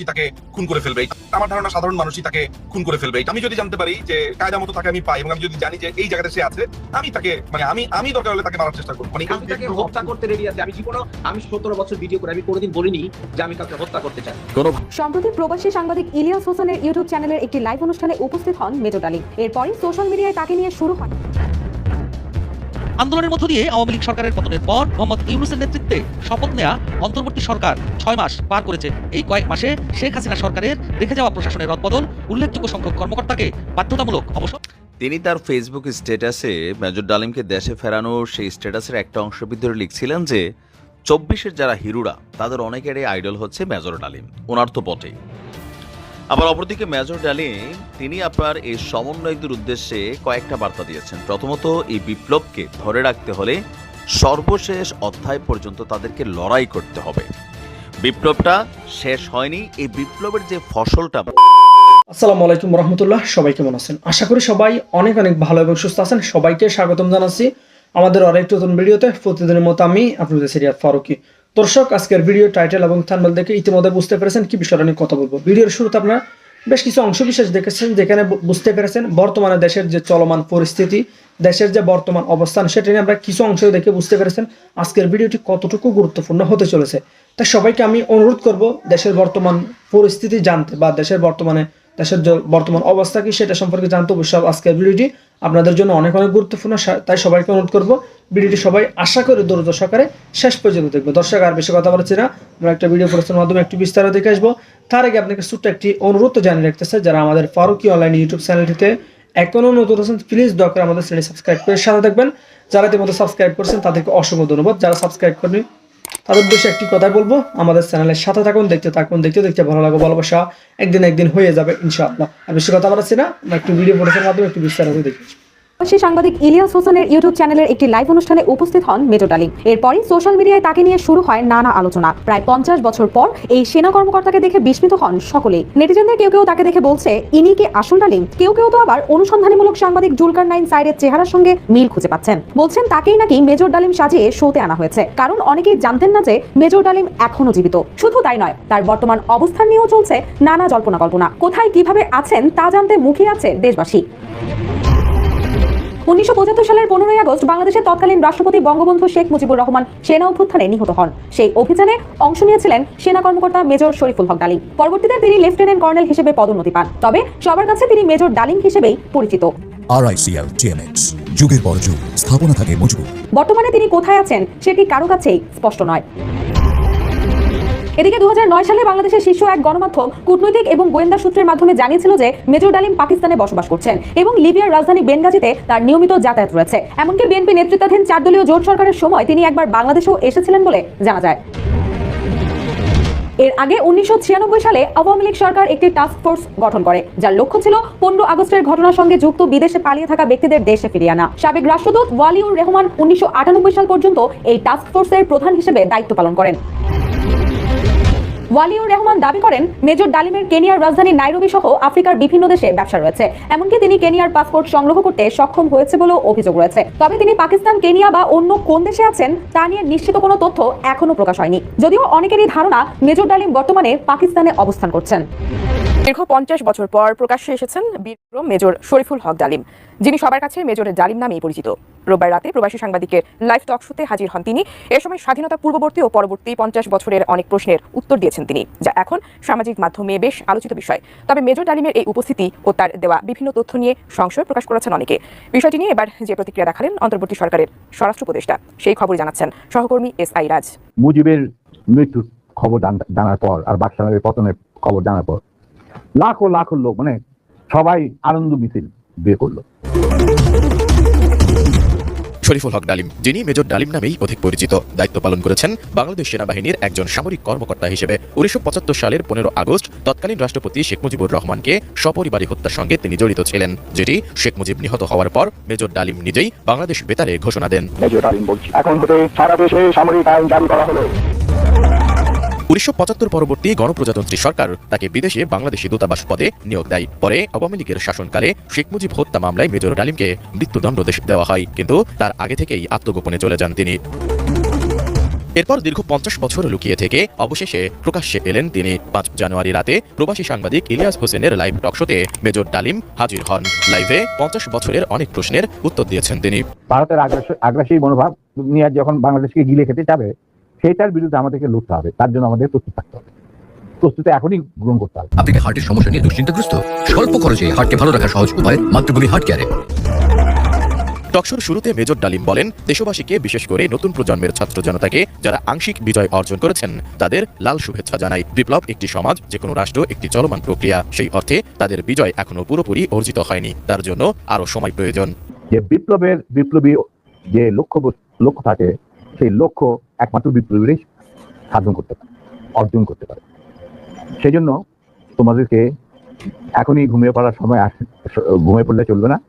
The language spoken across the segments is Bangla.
মানুষই তাকে খুন করে ফেলবে। আমার ধারণা সাধারণ মানুষই তাকে খুন করে ফেলবে। আমি যদি জানতে পারি যে কায়দা মতো তাকে আমি পাই এবং আমি যদি জানি যে এই জায়গাটা সে আছে আমি তাকে মানে আমি আমি দরকার হলে তাকে মারার চেষ্টা করব। মানে আমি তাকে হত্যা করতে রেডি আছি। আমি জীবনে আমি সতেরো বছর ভিডিও করে আমি কোনোদিন বলিনি যে আমি কাউকে হত্যা করতে চাই। সম্প্রতি প্রবাসী সাংবাদিক ইলিয়াস হোসেনের ইউটিউব চ্যানেলের একটি লাইভ অনুষ্ঠানে উপস্থিত হন মেজর আলী। এরপরই সোশ্যাল মিডিয়ায় তাকে নিয়ে শুরু হয়। আন্দোলনের মধ্য দিয়ে আওয়ামী লীগ সরকারের পতনের পর মোহাম্মদ ইউনুসের নেতৃত্বে শপথ নেয়া অন্তর্বর্তী সরকার ছয় মাস পার করেছে। এই কয়েক মাসে শেখ হাসিনা সরকারের রেখে যাওয়া প্রশাসনের রদবদল উল্লেখযোগ্য সংখ্যক কর্মকর্তাকে বাধ্যতামূলক অবসর তিনি তার ফেসবুক স্ট্যাটাসে মেজর ডালিমকে দেশে ফেরানোর সেই স্ট্যাটাসের একটা অংশের ভিতরে লিখছিলেন যে, চব্বিশের যারা হিরুরা, তাদের অনেকেরই আইডল হচ্ছে মেজর ডালিম। ওনার তো বটেই। আবার অপরদিকে মেজর ডালিম তিনি আপনার এই সমন্বয়কদের উদ্দেশ্যে কয়েকটা বার্তা দিয়েছেন। প্রথমত, এই বিপ্লবকে ধরে রাখতে হলে সর্বশেষ অধ্যায় পর্যন্ত তাদেরকে লড়াই করতে হবে। বিপ্লবটা শেষ হয়নি, এই বিপ্লবের যে ফসলটা আসসালামু আলাইকুম রহমতুল্লাহ, সবাই কেমন আছেন? আশা করি সবাই অনেক অনেক ভালো এবং সুস্থ আছেন। সবাইকে স্বাগতম জানাচ্ছি আমাদের আরেকটি নতুন ভিডিওতে। প্রতিদিনের মতো আমি, আপনাদের সিরিয়াত ফারুকি দর্শক, আজকের ভিডিও টাইটেল এবং থানবেল দেখে ইতিমধ্যে বুঝতে পেরেছেন কি বিষয়টা নিয়ে কথা বলব। ভিডিওর শুরুতে আপনারা বেশ কিছু অংশ বিশেষ দেখেছেন, যেখানে বুঝতে পেরেছেন বর্তমানে দেশের যে চলমান পরিস্থিতি, দেশের যে বর্তমান অবস্থান, সেটা নিয়ে আমরা কিছু অংশ দেখে বুঝতে পেরেছেন আজকের ভিডিওটি কতটুকু গুরুত্বপূর্ণ হতে চলেছে। তাই সবাইকে আমি অনুরোধ করব দেশের বর্তমান পরিস্থিতি জানতে বা দেশের বর্তমানে দেশের বর্তমান অবস্থা কি সেটা সম্পর্কে জানতে অবশ্যই আজকের ভিডিওটি আপনাদের জন্য অনেক অনেক গুরুত্বপূর্ণ। তাই সবাইকে অনুরোধ করব, ভিডিওটি সবাই আশা করে দূরত সহকারে শেষ পর্যন্ত দেখবে। দর্শক, আর বেশি কথা বলছি না। আমরা একটা ভিডিও প্রশ্নের মাধ্যমে একটু বিস্তারিত দেখে আসব। তার আগে আপনাকে ছোট্ট একটি অনুরোধ জানিয়ে রাখতেছে, যারা আমাদের ফারুকি অনলাইন ইউটিউব চ্যানেলটিতে এখনও নতুন আছেন প্লিজ দয়া করে আমাদের চ্যানেল সাবস্ক্রাইব করে সাথে দেখবেন যারা ইতিমধ্যে সাবস্ক্রাইব করছেন, তাদেরকে অসংখ্য ধন্যবাদ। যারা সাবস্ক্রাইব করেনি তাদের উদ্দেশ্যে একটি কথা বলব। আমাদের চ্যানেলের সাথে থাকুন, দেখতে থাকুন, দেখতে দেখতে ভালো লাগো ভালোবাসা একদিন একদিন হয়ে যাবে, ইনশাআল্লাহ। আর বেশি কথা বলাচ্ছি না একটু ভিডিও পড়েছেন মাধ্যমে একটু বিস্তারিত দেখি। প্রবাসী সাংবাদিক ইলিয়াস হোসেনের ইউটিউব চ্যানেলের একটি লাইভ অনুষ্ঠানে উপস্থিত হন মেজর আলী। এরপরই সোশ্যাল মিডিয়ায় তাকে নিয়ে শুরু হয় নানা আলোচনা। প্রায় পঞ্চাশ বছর পর এই সেনা কর্মকর্তাকে দেখে বিস্মিত হন সকলেই। নেটিজেনদের কেউ কেউ তাকে দেখে বলছে, ইনি কি আসল ডালিম? কেউ কেউ তো আবার অনুসন্ধানীমূলক সাংবাদিক জুলকার নাইন সাইডের চেহারার সঙ্গে মিল খুঁজে পাচ্ছেন। বলছেন, তাকেই নাকি মেজর ডালিম সাজিয়ে শোতে আনা হয়েছে। কারণ অনেকেই জানতেন না যে মেজর ডালিম এখনও জীবিত। শুধু তাই নয়, তার বর্তমান অবস্থান নিয়েও চলছে নানা জল্পনা কল্পনা। কোথায় কীভাবে আছেন তা জানতে মুখিয়ে আছে দেশবাসী। উনিশশো সালের পনেরোই আগস্ট বাংলাদেশের তৎকালীন রাষ্ট্রপতি বঙ্গবন্ধু শেখ মুজিবুর রহমান সেনা অভ্যুত্থানে নিহত হন। সেই অভিযানে অংশ নিয়েছিলেন সেনা কর্মকর্তা মেজর শরীফুল হক ডালিম। পরবর্তীতে তিনি লেফটেন্যান্ট কর্নেল হিসেবে পদোন্নতি পান। তবে সবার কাছে তিনি মেজর ডালিম হিসেবেই পরিচিত। আরআইসিএল টিএমএক্স যুগের পর যুগ স্থাপনা থাকে মজবুত। বর্তমানে তিনি কোথায় আছেন সেটি কারও কাছেই স্পষ্ট নয়। এদিকে দু হাজার নয় সালে বাংলাদেশের শীর্ষ এক গণমাধ্যম, কূটনৈতিক এবং গোয়েন্দা সূত্রের মাধ্যমে জানিয়েছিল যে মেজর ডালিম পাকিস্তানে বসবাস করছেন এবং লিবিয়ার রাজধানী বেনগাজিতে তার নিয়মিত যাতায়াত রয়েছে। এমনকি বিএনপি নেতৃত্বাধীন চার দলীয় জোট সরকারের সময় তিনি একবার বাংলাদেশেও এসেছিলেন বলে জানা যায়। এর আগে উনিশশো ছিয়ানব্বই সালে আওয়ামী লীগ সরকার একটি টাস্ক ফোর্স গঠন করে, যার লক্ষ্য ছিল পনেরো আগস্টের ঘটনার সঙ্গে যুক্ত বিদেশে পালিয়ে থাকা ব্যক্তিদের দেশে ফিরিয়ে আনা। সাবেক রাষ্ট্রদূত ওয়ালিউর রহমান উনিশশো সাল পর্যন্ত এই টাস্ক ফোর্সের প্রধান হিসেবে দায়িত্ব পালন করেন। ওয়ালিউর রহমান দাবি করেন, মেজর ডালিমের কেনিয়ার রাজধানী নাইরোবি সহ আফ্রিকার বিভিন্ন দেশে ব্যবসা রয়েছে। এমনকি তিনি কেনিয়ার পাসপোর্ট সংগ্রহ করতে সক্ষম হয়েছে বলেও অভিযোগ রয়েছে। তবে তিনি পাকিস্তান, কেনিয়া বা অন্য কোন দেশে আছেন, তা নিয়ে নিশ্চিত কোনো তথ্য এখনও প্রকাশ হয়নি। যদিও অনেকেরই ধারণা, মেজর ডালিম বর্তমানে পাকিস্তানে অবস্থান করছেন। দীর্ঘ পঞ্চাশ বছর পর প্রকাশ্যে এসেছেন বীরবিক্রম মেজর শরীফুল হক ডালিম, যিনি সবার কাছে মেজরের ডালিম নামেই পরিচিত। রোববার রাতে প্রবাসী সাংবাদিকের লাইভ টক শোতে হাজির হন তিনি। এ সময় স্বাধীনতা পূর্ববর্তী ও পরবর্তী পঞ্চাশ বছরের অনেক প্রশ্নের উত্তর দিয়েছেন তিনি, যা এখন সামাজিক মাধ্যমে বেশ আলোচিত বিষয়। তবে মেজর ডালিমের এই উপস্থিতি ও তার দেওয়া বিভিন্ন তথ্য নিয়ে সংশয় প্রকাশ করেছেন অনেকে। বিষয়টি নিয়ে এবার যে প্রতিক্রিয়া দেখালেন অন্তর্বর্তী সরকারের স্বরাষ্ট্র উপদেষ্টা, সেই খবর জানাচ্ছেন সহকর্মী এস আই রাজ। মুজিবের মৃত্যুর খবর জানার পর আর বাকশালের পতনের খবর জানার পর লাখো লাখো লোক মানে সবাই আনন্দ মিছিল বের করল। শরীফুল হক ডালিম যিনি মেজর ডালিম নামেই অধিক পরিচিত দায়িত্ব পালন করেছেন বাংলাদেশ সেনাবাহিনীর একজন সামরিক কর্মকর্তা হিসেবে। উনিশশো পঁচাত্তর সালের পনেরো আগস্ট তৎকালীন রাষ্ট্রপতি শেখ মুজিবুর রহমানকে সপরিবারী হত্যার সঙ্গে তিনি জড়িত ছিলেন যেটি শেখ মুজিব নিহত হওয়ার পর মেজর ডালিম নিজেই বাংলাদেশ বেতারে ঘোষণা দেন। মেজর ডালিম বলছি এখন হতে সারা দেশে সামরিক আইন জারি করা হলো। উনিশশো পরবর্তী গণপ্রজাতন্ত্রী সরকার তাকে বিদেশে বাংলাদেশি দূতাবাস পদে নিয়োগ দেয়। পরে আওয়ামী লীগের শাসনকালে শেখ মুজিব হত্যা মামলায় মেজর ডালিমকে মৃত্যুদণ্ড দেওয়া হয়, কিন্তু তার আগে থেকেই আত্মগোপনে চলে যান তিনি। এরপর দীর্ঘ পঞ্চাশ বছর লুকিয়ে থেকে অবশেষে প্রকাশ্যে এলেন তিনি। পাঁচ জানুয়ারি রাতে প্রবাসী সাংবাদিক ইলিয়াস হোসেনের লাইভ টকশোতে মেজর ডালিম হাজির হন। লাইভে পঞ্চাশ বছরের অনেক প্রশ্নের উত্তর দিয়েছেন তিনি। ভারতের আগ্রাসী মনোভাব নিয়ে যখন বাংলাদেশকে গিলে খেতে যাবে সেইটার বিরুদ্ধে আমাদেরকে লড়তে হবে। তার জন্য আমাদের প্রস্তুত থাকতে হবে। প্রস্তুতি এখনই গ্রহণ করতে হবে। আপনি কি হার্টের সমস্যা নিয়ে দুশ্চিন্তাগ্রস্ত? স্বল্প খরচে হার্টকে ভালো রাখার সহজ উপায় মাতৃভূমি হার্ট কেয়ারে। টকশোর শুরুতে মেজর ডালিম বলেন দেশবাসীকে বিশেষ করে নতুন প্রজন্মের ছাত্র জনতাকে যারা আংশিক বিজয় অর্জন করেছেন তাদের লাল শুভেচ্ছা জানাই। বিপ্লব একটি সমাজ যে কোনো রাষ্ট্র একটি চলমান প্রক্রিয়া। সেই অর্থে তাদের বিজয় এখনও পুরোপুরি অর্জিত হয়নি। তার জন্য আরও সময় প্রয়োজন। যে বিপ্লবের বিপ্লবী যে লক্ষ্য লক্ষ্য থাকে সেই লক্ষ্য একমাত্র বিপ্লবীরাই সাধন করতে পারে, অর্জন করতে পারে। সেই জন্য তোমাদেরকে এখনই ঘুমিয়ে পড়ার সময় আস- ঘুমিয়ে পড়লে চলবে না।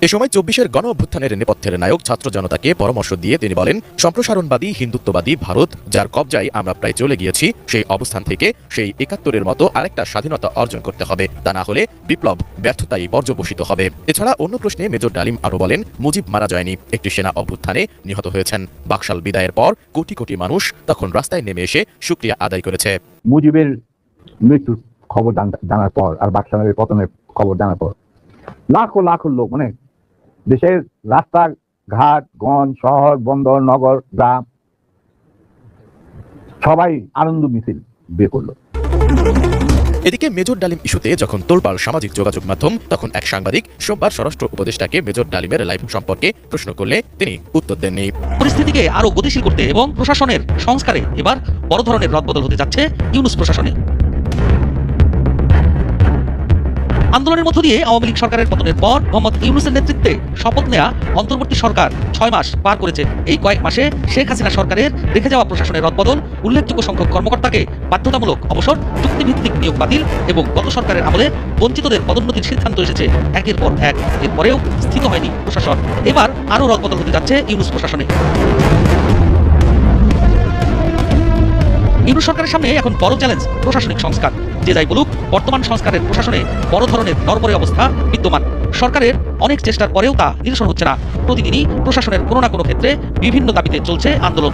এ সময় চব্বিশের গণ অভ্যুত্থানের নেপথ্যের নায়ক ছাত্র জনতাকে পরামর্শ দিয়ে তিনি বলেন, সম্প্রসারণবাদী, হিন্দুত্ববাদী ভারত, যার কবজায় আমরা প্রায় চলে গিয়েছি, সেই অবস্থান থেকে সেই একাত্তরের মতো আরেকটা স্বাধীনতা অর্জন করতে হবে। তা না হলে বিপ্লব ব্যর্থতাই পর্যবসিত হবে। এছাড়া অন্য প্রশ্নে মেজর ডালিম আরও বলেন, মুজিব মারা যায়নি। একটি সেনা অভ্যুত্থানে নিহত হয়েছেন। বাকশাল বিদায়ের পর কোটি কোটি মানুষ তখন রাস্তায় নেমে এসে সুক্রিয়া আদায় করেছে। মুজিবের মৃত্যুর খবর জান- জানার পর আর বাকশালের পতনের খবর জানার পর লাখো লাখো লোক মানে দেশের রাস্তা ঘাট গঞ্জ শহর বন্দর নগর গ্রাম সবাই আনন্দ মিছিল বের করল। এদিকে মেজর ডালিম ইস্যুতে যখন তোলপাল সামাজিক যোগাযোগ মাধ্যম তখন এক সাংবাদিক সোমবার স্বরাষ্ট্র উপদেষ্টাকে মেজর ডালিমের লাইভ সম্পর্কে প্রশ্ন করলে তিনি উত্তর দেননি। পরিস্থিতিকে আরও গতিশীল করতে এবং প্রশাসনের সংস্কারে এবার বড় ধরনের রদবদল হতে যাচ্ছে ইউনুস প্রশাসনে। আন্দোলনের মধ্য দিয়ে আওয়ামী লীগ সরকারের পতনের পর মোহাম্মদ ইউনুসের নেতৃত্বে শপথ নেয়া অন্তর্বর্তী সরকার ছয় মাস পার করেছে। এই কয়েক মাসে শেখ হাসিনা সরকারের রেখে যাওয়া প্রশাসনের রদবদল, উল্লেখযোগ্য সংখ্যক কর্মকর্তাকে বাধ্যতামূলক অবসর, চুক্তিভিত্তিক নিয়োগ বাতিল এবং গত সরকারের আমলে বঞ্চিতদের পদোন্নতির সিদ্ধান্ত এসেছে একের পর এক। এরপরেও স্থিত হয়নি প্রশাসন। এবার আরও রদবদল হতে যাচ্ছে ইউনুস প্রশাসনে। ইউনুস সরকারের সামনে এখন বড় চ্যালেঞ্জ প্রশাসনিক সংস্কার। যে যাই বলুক, বর্তমান সংস্কারের প্রশাসনে বড় ধরনের নরবরে অবস্থা বিদ্যমান। সরকারের অনেক চেষ্টার পরেও তা নিরসন হচ্ছে না। প্রতিদিনই প্রশাসনের কোনো না কোনো ক্ষেত্রে বিভিন্ন দাবিতে চলছে আন্দোলন।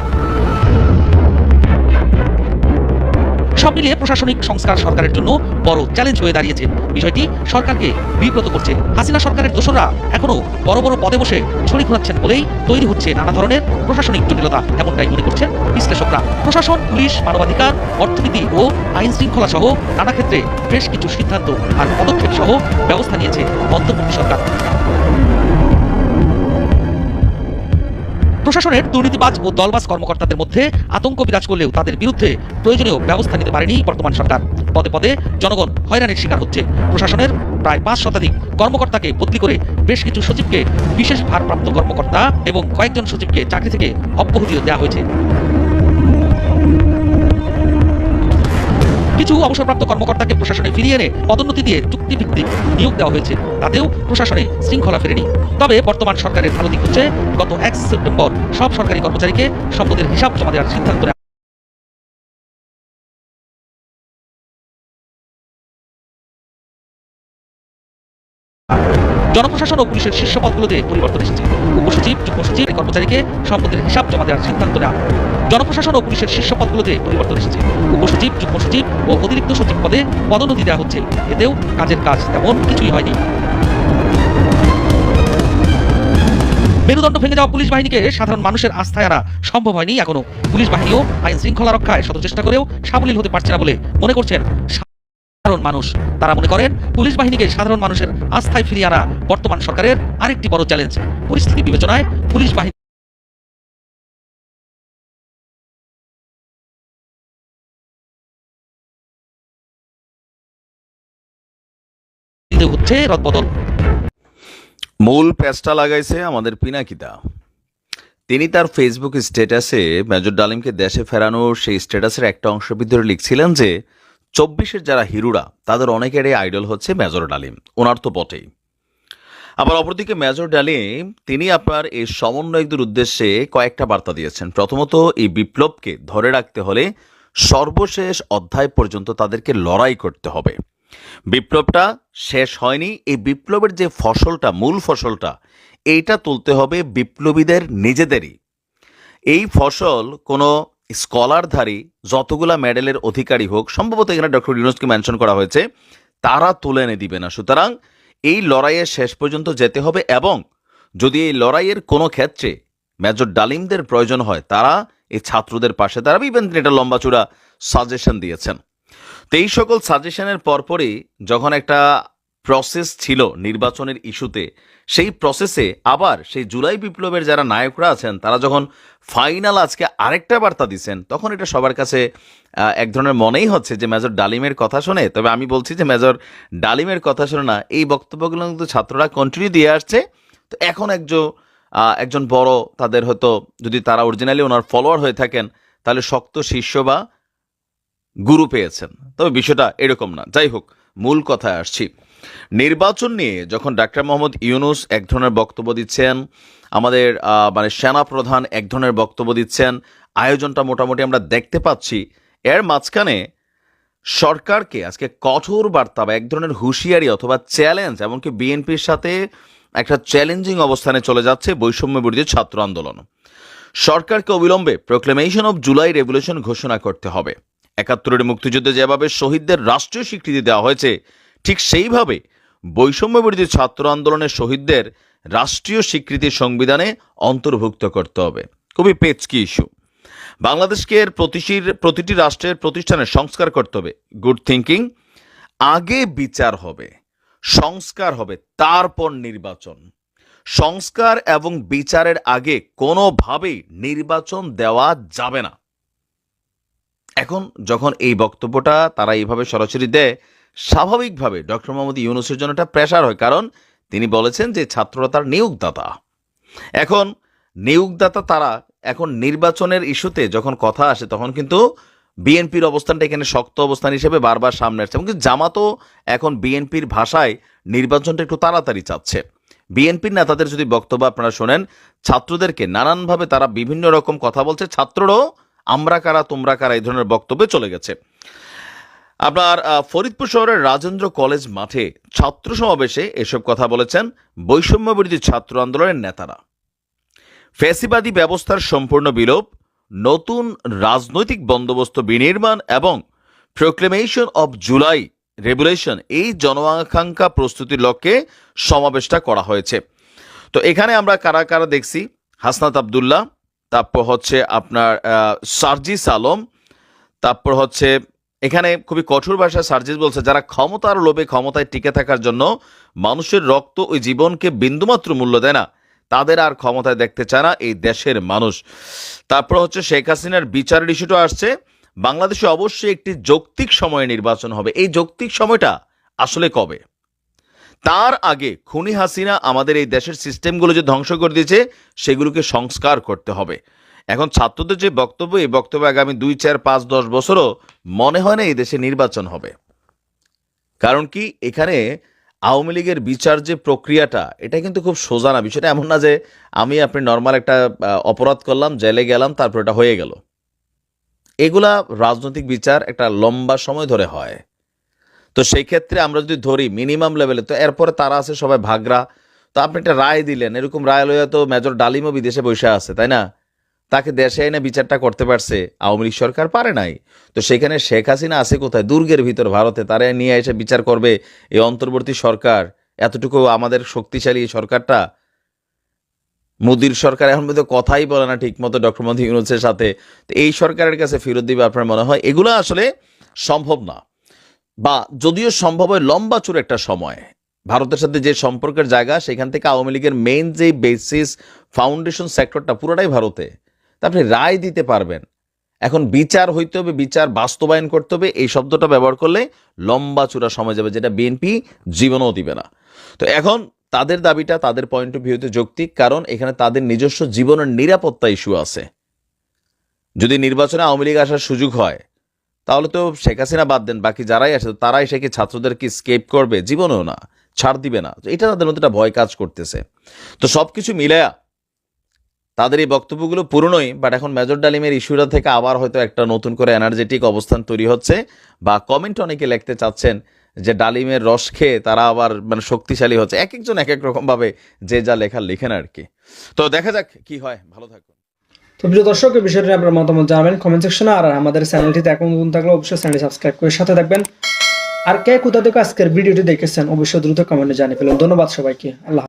সব মিলিয়ে প্রশাসনিক সংস্কার সরকারের জন্য বড় চ্যালেঞ্জ হয়ে দাঁড়িয়েছে। বিষয়টি সরকারকে বিব্রত করছে। হাসিনা সরকারের দোষরা এখনও বড় বড় পদে বসে ছড়ি ঘোরাচ্ছেন বলেই তৈরি হচ্ছে নানা ধরনের প্রশাসনিক জটিলতা, এমনটাই মনে করছেন বিশ্লেষকরা। প্রশাসন, পুলিশ, মানবাধিকার, অর্থনীতি ও আইন শৃঙ্খলা সহ নানা ক্ষেত্রে বেশ কিছু সিদ্ধান্ত আর পদক্ষেপ সহ ব্যবস্থা নিয়েছে অন্তর্বর্তী সরকার। প্রশাসনের দুর্নীতিবাজ ও দলবাজ কর্মকর্তাদের মধ্যে আতঙ্ক বিরাজ করলেও তাদের বিরুদ্ধে প্রয়োজনীয় ব্যবস্থা নিতে পারেনি বর্তমান সরকার। পদে পদে জনগণ হয়রানির শিকার হচ্ছে। প্রশাসনের প্রায় পাঁচ শতাধিক কর্মকর্তাকে বদলি করে বেশ কিছু সচিবকে বিশেষ ভারপ্রাপ্ত কর্মকর্তা এবং কয়েকজন সচিবকে চাকরি থেকে অব্যাহতিও দেওয়া হয়েছে। কিছু অবসরপ্রাপ্ত কর্মকর্তাকে প্রশাসনে ফিরিয়ে এনে পদোন্নতি দিয়ে চুক্তিভিত্তিক নিয়োগ দেওয়া হয়েছে। তাতেও প্রশাসনে শৃঙ্খলা ফেরেনি। তবে বর্তমান সরকারের ভালো দিক হচ্ছে, গত এক সেপ্টেম্বর সব সরকারি কর্মচারীকে সম্পদের হিসাব জমা দেওয়ার সিদ্ধান্ত জনপ্রশাসন ও পুলিশের শীর্ষ পদগুলোতে পরিবর্তন এসেছে। উপসচিব যুগ্ম সচিব কর্মচারীকে সম্পদের হিসাব জমা দেওয়ার সিদ্ধান্ত নেওয়া জনপ্রশাসন ও পুলিশের শীর্ষ পদগুলোতে পরিবর্তন এসেছে। উপসচিব যুগ্ম সচিব ও অতিরিক্ত সচিব পদে পদোন্নতি দেওয়া হচ্ছে। এতেও কাজের কাজ তেমন কিছুই হয়নি। মেরুদণ্ড ভেঙে যাওয়া পুলিশ বাহিনীকে সাধারণ মানুষের আস্থায় আনা সম্ভব হয়নি এখনও। পুলিশ বাহিনীও আইন শৃঙ্খলা রক্ষায় শত চেষ্টা করেও সাবলীল হতে পারছে না বলে মনে করছেন সাধারণ মানুষ। তারা মনে করেন, পুলিশ বাহিনীকে সাধারণ মানুষের আস্থায় ফিরিয়ে আনা বর্তমান সরকারের আরেকটি বড় চ্যালেঞ্জ পরিস্থিতি বিবেচনায় পুলিশ বাহিনী মূল প্যাচটা লাগাইছে আমাদের পিনাকিতা তিনি তার ফেসবুক স্ট্যাটাসে মেজর ডালিমকে দেশে ফেরানোর সেই স্ট্যাটাসের একটা অংশের ভিতরে লিখছিলেন যে চব্বিশের যারা হিরুরা, তাদের অনেকেরই আইডল হচ্ছে মেজর ডালিম। ওনার তো বটেই। আবার অপরদিকে মেজর ডালিম, তিনি আপনার এই সমন্বয়কদের উদ্দেশ্যে কয়েকটা বার্তা দিয়েছেন। প্রথমত, এই বিপ্লবকে ধরে রাখতে হলে সর্বশেষ অধ্যায় পর্যন্ত তাদেরকে লড়াই করতে হবে। বিপ্লবটা শেষ হয়নি। এই বিপ্লবের যে ফসলটা, মূল ফসলটা, এইটা তুলতে হবে বিপ্লবীদের নিজেদেরই। এই ফসল কোনো স্কলারধারী যতগুলা মেডেলের অধিকারী হোক, সম্ভবত এখানে ডক্টর ইউনুসকে মেনশন করা হয়েছে, তারা তুলে এনে দিবে না। সুতরাং এই লড়াইয়ের শেষ পর্যন্ত যেতে হবে এবং যদি এই লড়াইয়ের কোনো ক্ষেত্রে মেজর ডালিমদের প্রয়োজন হয়, তারা এই ছাত্রদের পাশে তারা ইভেন এটা লম্বাচূড়া সাজেশন দিয়েছেন। তো এই সকল সাজেশনের পরপরই যখন একটা প্রসেস ছিল নির্বাচনের ইস্যুতে, সেই প্রসেসে আবার সেই জুলাই বিপ্লবের যারা নায়করা আছেন, তারা যখন ফাইনাল আজকে আরেকটা বার্তা দিচ্ছেন, তখন এটা সবার কাছে এক ধরনের মনেই হচ্ছে যে মেজর ডালিমের কথা শুনে, তবে আমি বলছি যে মেজর ডালিমের কথা শুনে না, এই বক্তব্যগুলো কিন্তু ছাত্ররা কন্টিনিউ দিয়ে আসছে। তো এখন একজন একজন বড় তাদের হয়তো যদি তারা অরিজিনালি ওনার ফলোয়ার হয়ে থাকেন, তাহলে শক্ত শিষ্য বা গুরু পেয়েছেন। তবে বিষয়টা এরকম না। যাই হোক, মূল কথায় আসছি। নির্বাচন নিয়ে যখন ডাক্তার মোহাম্মদ ইউনুস এক ধরনের বক্তব্য দিচ্ছেন, আমাদের মানে সেনা প্রধান এক ধরনের বক্তব্য দিচ্ছেন, আয়োজনটা মোটামুটি আমরা দেখতে পাচ্ছি, এর মাঝখানে সরকারকে আজকে কঠোর বার্তা বা এক ধরনের হুঁশিয়ারি অথবা চ্যালেঞ্জ এমনকি বিএনপির সাথে একটা চ্যালেঞ্জিং অবস্থানে চলে যাচ্ছে বৈষম্য বিরোধী ছাত্র আন্দোলন। সরকারকে অবিলম্বে প্রোক্লেমেশন অব জুলাই রেভলিউশন ঘোষণা করতে হবে। একাত্তরের মুক্তিযুদ্ধে যেভাবে শহীদদের রাষ্ট্রীয় স্বীকৃতি দেওয়া হয়েছে ঠিক সেইভাবে বৈষম্য বিরোধী ছাত্র আন্দোলনের শহীদদের রাষ্ট্রীয় স্বীকৃতি সংবিধানে অন্তর্ভুক্ত করতে হবে। খুবই পেচকি ইস্যু। বাংলাদেশকে এর প্রতিটির, প্রতিটি রাষ্ট্রের প্রতিষ্ঠানের সংস্কার করতে হবে। গুড থিঙ্কিং আগে বিচার হবে, সংস্কার হবে, তারপর নির্বাচন। সংস্কার এবং বিচারের আগে কোনোভাবেই নির্বাচন দেওয়া যাবে না। এখন যখন এই বক্তব্যটা তারা এইভাবে সরাসরি দেয় স্বাভাবিকভাবে ডক্টর মোহাম্মদ ইউনুসের জন্য একটা প্রেশার হয়, কারণ তিনি বলেছেন যে ছাত্ররা তার নিয়োগদাতা। এখন নিয়োগদাতা তারা এখন নির্বাচনের ইস্যুতে যখন কথা আসে, তখন কিন্তু বিএনপির অবস্থানটা এখানে শক্ত অবস্থান হিসেবে বারবার সামনে আসছে। এমনকি জামাতও এখন বিএনপির ভাষায় নির্বাচনটা একটু তাড়াতাড়ি চাচ্ছে। বিএনপির নেতাদের যদি বক্তব্য আপনারা শোনেন, ছাত্রদেরকে নানানভাবে তারা বিভিন্ন রকম কথা বলছে। ছাত্ররাও আমরা কারা, তোমরা কারা এই ধরনের বক্তব্যে চলে গেছে। আপনার ফরিদপুর শহরের রাজেন্দ্র কলেজ মাঠে ছাত্র সমাবেশে এসব কথা বলেছেন বৈষম্য বিরোধী ছাত্র আন্দোলনের নেতারা। ফ্যাসিবাদী ব্যবস্থার সম্পূর্ণ বিলোপ, নতুন রাজনৈতিক বন্দোবস্ত বিনির্মাণ এবং প্রোক্লেমেশন অব জুলাই রেগুলেশন এই জনআকাঙ্ক্ষা প্রস্তুতির লক্ষ্যে সমাবেশটা করা হয়েছে। তো এখানে আমরা কারা কারা দেখছি? হাসনাত আবদুল্লাহ, তারপর হচ্ছে আপনার সার্জিস আলম, তারপর হচ্ছে এখানে খুবই কঠোর ভাষায় সার্জিস বলছে, যারা ক্ষমতার লোভে ক্ষমতায় টিকে থাকার জন্য মানুষের রক্ত ওই জীবনকে বিন্দুমাত্র মূল্য দেয় না, তাদের আর ক্ষমতায় দেখতে চায় না এই দেশের মানুষ। তারপর হচ্ছে শেখ হাসিনার বিচারের ইস্যুটা আসছে, বাংলাদেশে অবশ্যই একটি যৌক্তিক সময়ে নির্বাচন হবে। এই যৌক্তিক সময়টা আসলে কবে? তার আগে খুনি হাসিনা আমাদের এই দেশের সিস্টেমগুলো যে ধ্বংস করে দিয়েছে, সেগুলোকে সংস্কার করতে হবে। এখন ছাত্রদের যে বক্তব্য, এই বক্তব্য আগামী দুই, চার, পাঁচ, দশ বছরও মনে হয় না এই দেশে নির্বাচন হবে। কারণ কি? এখানে আওয়ামী লীগের বিচার যে প্রক্রিয়াটা, এটা কিন্তু খুব সোজা না। বিষয়টা এমন না যে আমি আপনি নর্মাল একটা অপরাধ করলাম, জেলে গেলাম, তারপর এটা হয়ে গেল। এগুলা রাজনৈতিক বিচার একটা লম্বা সময় ধরে হয়। তো সেই ক্ষেত্রে আমরা যদি ধরি মিনিমাম লেভেলে তো এরপরে তারা আছে সবাই ভাগরা। তো আপনি একটা রায় দিলেন, এরকম রায় লইয়া তো মেজর ডালিমও বিদেশে বসে আছে, তাই না? তাকে দেশে এনে বিচারটা করতে পারছে, আওয়ামী লীগ সরকার পারে নাই। তো সেখানে শেখ হাসিনা আছে কোথায়? দুর্গের ভিতর ভারতে তারা নিয়ে এসে বিচার করবে এই অন্তর্বর্তী সরকার। এতটুকু আমাদের শক্তিশালী এই সরকারটা? মোদির সরকার এখন পর্যন্ত কথাই বলে না ঠিক মতো ডক্টর মোদী ইউনুসের সাথে। তো এই সরকারের কাছে ফেরত দিবে আপনার মনে হয়? এগুলো আসলে সম্ভব না। বা যদিও সম্ভব হয় লম্বা চুর একটা সময়। ভারতের সাথে যে সম্পর্কের জায়গা, সেখান থেকে আওয়ামী লীগের মেইন যে বেসিস ফাউন্ডেশন সেক্টরটা পুরোটাই ভারতে। তা আপনি রায় দিতে পারবেন। এখন বিচার হইতে হবে, বিচার বাস্তবায়ন করতে হবে, এই শব্দটা ব্যবহার করলে লম্বা চূড়া সময় যাবে, যেটা বিএনপি জীবনও দিবে না। তো এখন তাদের দাবিটা, তাদের পয়েন্ট অফ ভিউতে যৌক্তিক, কারণ এখানে তাদের নিজস্ব জীবনের নিরাপত্তা ইস্যু আছে। যদি নির্বাচনে আওয়ামী লীগ আসার সুযোগ হয়, তাহলে তো শেখ হাসিনা বাদ দেন, বাকি যারাই আসে তারাই সে কি ছাত্রদেরকে স্কেপ করবে? জীবনেও না, ছাড় দিবে না। এটা তাদের মধ্যে একটা ভয় কাজ করতেছে। তো সব কিছু মিলায়া তাদের এই বক্তব্যগুলো পুরনোই বাট এখন মেজর ডালিমের ইস্যুটা থেকে আবার হয়তো একটা নতুন করে এনার্জেটিক অবস্থান তৈরি হচ্ছে, বা কমেন্ট অনেকে লিখতে চাচ্ছেন যে ডালিমের রস খেয়ে তারা আবার মানে শক্তিশালী হচ্ছে। এক একজন এক এক রকম ভাবে যে যা লেখা লেখেন আর কি। তো দেখা যাক কি হয়। ভালো থাকুন। তো প্রিয় দর্শক এই বিষয়টি আপনার মতামত জানাবেন কমেন্ট সেকশনে আর আমাদের চ্যানেলটিতে এখন নতুন থাকলে অবশ্যই চ্যানেলটি সাবস্ক্রাইব করে সাথে থাকবেন। আর কে কোথা থেকে আজকের ভিডিওটি দেখেছেন, অবশ্যই দ্রুত কমেন্টে জানিয়ে ফেলুন। ধন্যবাদ সবাইকে। আল্লাহ।